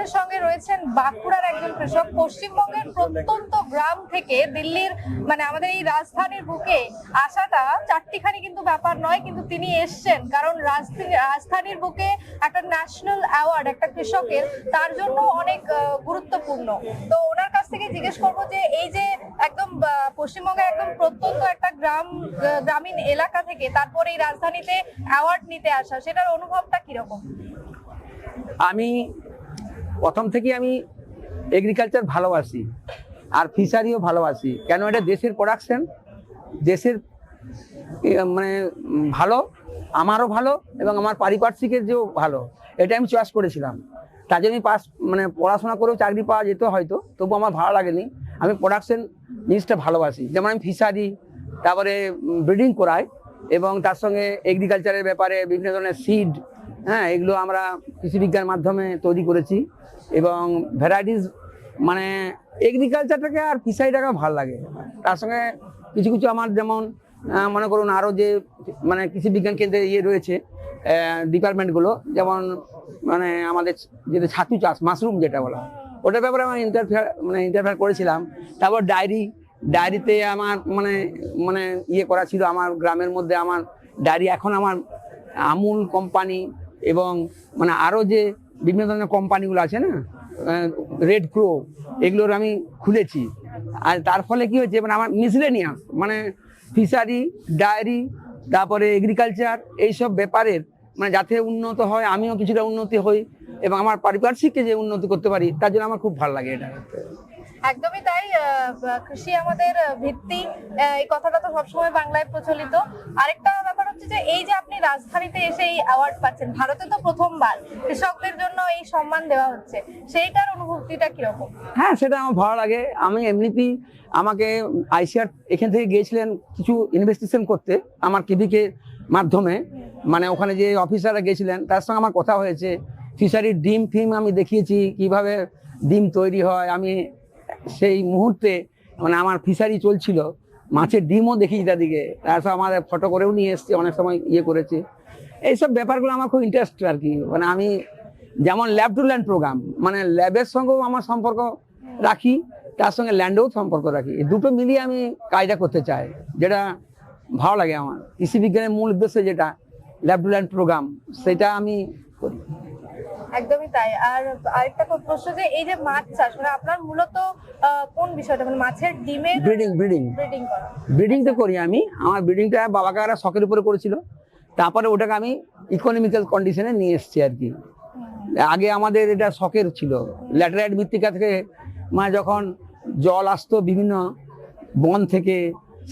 আমাদের সঙ্গে রয়েছেন বাঁকুড়ার একজন কৃষক। পশ্চিমবঙ্গের প্রত্যন্ত গ্রাম থেকে দিল্লির মানে আমাদের এই রাজধানীর বুকে আসাটা চারটিখানি কিন্তু ব্যাপার নয়, কিন্তু তিনি এসছেন। কারণ রাজধানী রাজধানীর বুকে একটা ন্যাশনাল অ্যাওয়ার্ড একটা কৃষকের, তার জন্য অনেক গুরুত্বপূর্ণ। তো ওনার কাছ থেকে জিজ্ঞেস করব যে, এই যে একদম পশ্চিমবঙ্গের একদম প্রত্যন্ত একটা গ্রাম গ্রামীণ এলাকা থেকে তারপরে এই রাজধানীতে অ্যাওয়ার্ড নিতে আসা, সেটার অনুভবটা কীরকম? আমি প্রথম থেকে আমি এগ্রিকালচার ভালোবাসি আর ফিশারিও ভালোবাসি। কেন এটা দেশের প্রোডাকশন দেশের মানে ভালো, আমারও ভালো এবং আমার পারিপার্শ্বিকের যেও ভালো। এটা আমি চয়েস করেছিলাম। তার জন্য আমি পাস মানে পড়াশোনা করেও চাকরি পাওয়া যেত হয়তো তবু আমার ভালো লাগেনি। আমি প্রোডাকশন জিনিসটা ভালোবাসি। যেমন আমি ফিশারি তারপরে ব্রিডিং করাই এবং তার সঙ্গে এগ্রিকালচারের ব্যাপারে বিভিন্ন ধরনের সিড হ্যাঁ এগুলো আমরা কৃষি বিজ্ঞান মাধ্যমে তৈরি করেছি এবং ভ্যারাইটিস মানে এগ্রিকালচারটাকে আর ফিশারিটাকে ভালো লাগে। তার সঙ্গে কিছু কিছু আমার যেমন মনে করুন আরও যে মানে কৃষি বিজ্ঞান কেন্দ্রে ইয়ে রয়েছে ডিপার্টমেন্টগুলো যেমন মানে আমাদের যেটা ছাতু চাষ মাশরুম যেটা বলা ওটার ব্যাপারে আমি ইন্টারফেয়ার মানে ইন্টারফেয়ার করেছিলাম। তারপর ডায়েরি ডায়েরিতে আমার মানে মানে ইয়ে করা ছিল, আমার গ্রামের মধ্যে আমার ডায়েরি এখন আমার আমুল কোম্পানি এবং মানে আরও যে বিভিন্ন ধরনের কোম্পানিগুলো আছে না রেড ক্রো এগুলোর আমি খুলেছি। আর তার ফলে কি হয়েছে মানে আমার মিসলেনিয়াস মানে ফিশারি ডায়েরি তারপরে এগ্রিকালচার এইসব ব্যাপারের মানে যাতে উন্নত হয়, আমিও কিছুটা উন্নতি হই এবং আমার পারিপার্শ্বিককে যে উন্নতি করতে পারি, তার জন্য আমার খুব ভালো লাগে এটা। একদমই তাই কৃষি আমাদের ভিত্তি এই কথাটা তো সবসময় বাংলায় প্রচলিত। আরেকটা হচ্ছে যে এই যে আপনি রাজধানীতে এসে এই অ্যাওয়ার্ড পাচ্ছেন, ভারতে তো প্রথমবার, কৃষকদের জন্য এই সম্মান দেওয়া হচ্ছে, সেইটার অনুভূতিটা কীরকম? হ্যাঁ সেটা আমার ভালো লাগে আমি এমনিতেই আমাকে আইসিআর এখান থেকে গিয়েছিলেন কিছু ইনভেস্টিগেশন করতে, আমার কেবিকে মাধ্যমে। মানে ওখানে যে অফিসাররা গেছিলেন তার সঙ্গে আমার কথা হয়েছে ফিশারির ডিম ফিম আমি দেখিয়েছি, কীভাবে ডিম তৈরি হয়, আমি সেই মুহূর্তে মানে আমার ফিশারি চলছিল মাছের ডিমও দেখিয়েছি তাদিকে তারপর আমাদের ফটো করেও নিয়ে এসছে, অনেক সময় ইয়ে করেছে। এইসব ব্যাপারগুলো আমার খুব ইন্টারেস্ট আর কি। মানে আমি যেমন ল্যাব টু ল্যান্ড প্রোগ্রাম মানে ল্যাবের সঙ্গেও আমার সম্পর্ক রাখি, তার সঙ্গে ল্যান্ডেও সম্পর্ক রাখি। দুটো মিলিয়ে আমি কাজটা করতে চাই, যেটা ভালো লাগে আমার। কৃষি বিজ্ঞানের মূল উদ্দেশ্য যেটা ল্যাব টু ল্যান্ড প্রোগ্রাম সেটা আমি করি। একদমই তাই। আর আরেকটা খুব প্রশ্ন যে এই যে মাছ চাষ মানে আপনার মূলত কোন বিষয়টা? মানে মাছের ডিমের ব্রিডিং ব্রিডিং। ব্রিডিং করা। ব্রিডিং তো করি আমি। আমার ব্রিডিংটা বাবা কাকারা শখের উপরে করেছিল। তারপরে ওটাকে আমি ইকোনমিক্যাল কন্ডিশনে নিয়ে এসেছি আর কি। আগে আমাদের এটা শখের ছিল। ল্যাটেরাইট মৃত্তিকা থেকে মানে যখন জল আসতো বিভিন্ন বন থেকে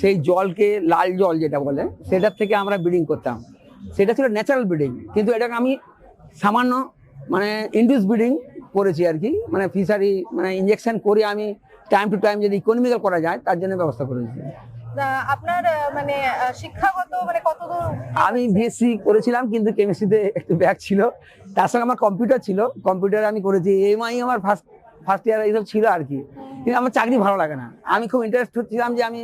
সেই জলকে লাল জল যেটা বলে সেটার থেকে আমরা ব্রিডিং করতাম। সেটা ছিল ন্যাচারাল ব্রিডিং। কিন্তু এটাকে আমি সামান্য মানে ইন্ডিউস ব্রিডিং করেছি আর কি। মানে ফিশারি মানে ইঞ্জেকশন করে আমি টাইম টু টাইম যদি ইকোনমিক্যাল করা যায় তার জন্য ব্যবস্থা করেছি। আপনার মানে শিক্ষাগত মানে কতদূর আমি বিএসসি করেছিলাম কিন্তু কেমিস্ট্রিতে একটু ব্যাক ছিল। তার সঙ্গে আমার কম্পিউটার ছিল। কম্পিউটারে আমি করেছি এমআই আমার ফার্স্ট ফার্স্ট ইয়ার এইসব ছিল আর কি। কিন্তু আমার চাকরি ভালো লাগে না। আমি খুব ইন্টারেস্ট হচ্ছিলাম যে আমি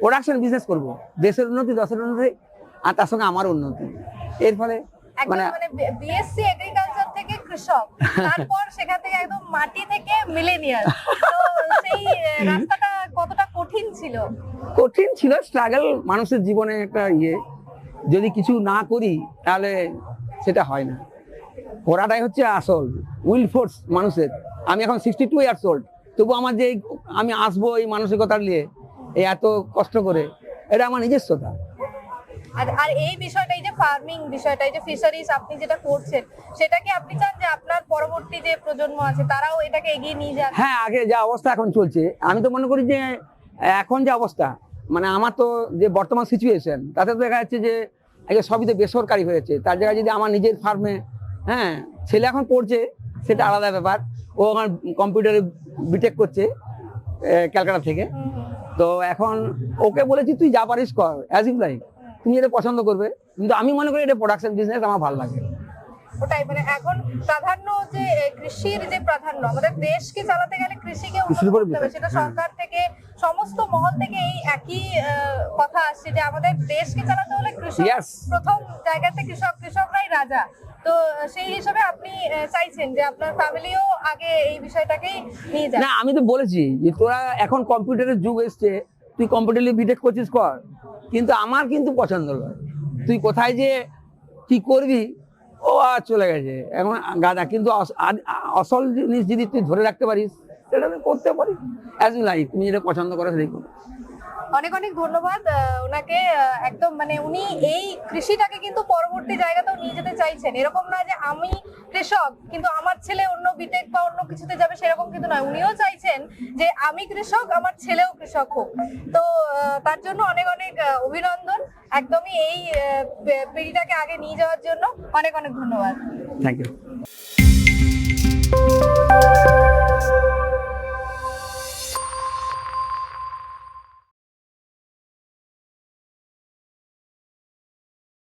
প্রোডাকশন বিজনেস করব। দেশের উন্নতি দশের উন্নতি আর তার সঙ্গে আমার উন্নতি। এর ফলে মানে মানে বিএসসি থেকে কৃষক। তারপর সেখান থেকে একদম মাটি থেকে মিলেনিয়াল। তো সেই রাস্তাটা কতটা কঠিন ছিল? কঠিন ছিল স্ট্রাগল মানুষের জীবনে একটা ইয়ে। যদি কিছু না করি, তাহলে সেটা হয় না। করাটাই হচ্ছে আসল উইল ফোর্স মানুষের। আমি এখন সিক্সটি টু ইয়ার্স ওল্ড তবু আমার যে, আমি আসব এই মানসিকতা নিয়ে এই এত কষ্ট করে, এটা আমার নিজস্বতা। আর আর এই বিষয়টা এই যে ফার্মিং বিষয়টা এই যে ফিশারিজ আপনি যেটা করছেন সেটা কি আপনি চান যে আপনার পরবর্তী যে প্রজন্ম আছে তারাও এটাকে এগিয়ে নিয়ে যাক? হ্যাঁ আগে যা অবস্থা এখন চলছে আমি তো মনে করি যে এখন যে অবস্থা মানে আমার তো যে বর্তমান সিচুয়েশন তাতে তো দেখা যাচ্ছে যে আগে সবই তো বেসরকারি হয়েছে তার জায়গায় যদি আমার নিজের ফার্মে হ্যাঁ ছেলে এখন পড়ছে সেটা আলাদা ব্যাপার ও আমার কম্পিউটারে বিটেক করছে ক্যালকাটা থেকে। তো এখন ওকে বলেছি তুই যা পারিস কর অ্যাজ ইফ লাইক তুমি এটা পছন্দ করবে কিন্তু আমি মনে করি এটা প্রোডাকশন বিজনেস আমার ভালো লাগে। ওটাই মানে এখন প্রাধান্য যে কৃষির যে প্রাধান্য আমাদের দেশকে চালাতে গেলে কৃষিকে উন্নত করতে হবে? সেটা হ্যাঁ। সরকার থেকে সমস্ত মহল থেকে এই একই কথা আসছে যে আমাদের দেশকে চালাতে হলে কৃষক প্রথম জায়গাতে কৃষক কৃষকরাই রাজা। তো সেই হিসাবে আপনি চাইছেন যে আপনার ফ্যামিলিও আগে এই বিষয়টাকেই নিয়ে যান না আমি তো বলেছি যে তোরা এখন কম্পিউটারের যুগ এসছে তুই কম্পিউটারে বিটেক করছিস কর। কিন্তু আমার কিন্তু পছন্দ নয়। তুই কোথায় যে কি করবি, ও আর চলে গেছে। এখন গাদা কিন্তু আসল জিনিস যদি তুই ধরে রাখতে পারিস, সেটা তুই করতে পারিস অ্যাজ লাইফ তুমি যেটা পছন্দ করো সেটাই করো। অনেক অনেক ধন্যবাদ। ওনাকে একদম মানে উনি এই কৃষিটাকে কিন্তু পরবর্তী জায়গাতেও নিয়ে যেতে চাইছেন। এরকম নয় যে আমি কৃষক, কিন্তু আমার ছেলে অন্য বিটেক বা অন্য কিছুতে যাবে সেরকম কিন্তু নয়। উনিও চাইছেন যে আমি কৃষক, আমার ছেলেও কৃষক হোক। তো তার জন্য অনেক অনেক অভিনন্দন। একদমই এই পিঁড়িটাকে আগে নিয়ে যাওয়ার জন্য অনেক অনেক ধন্যবাদ। Thank you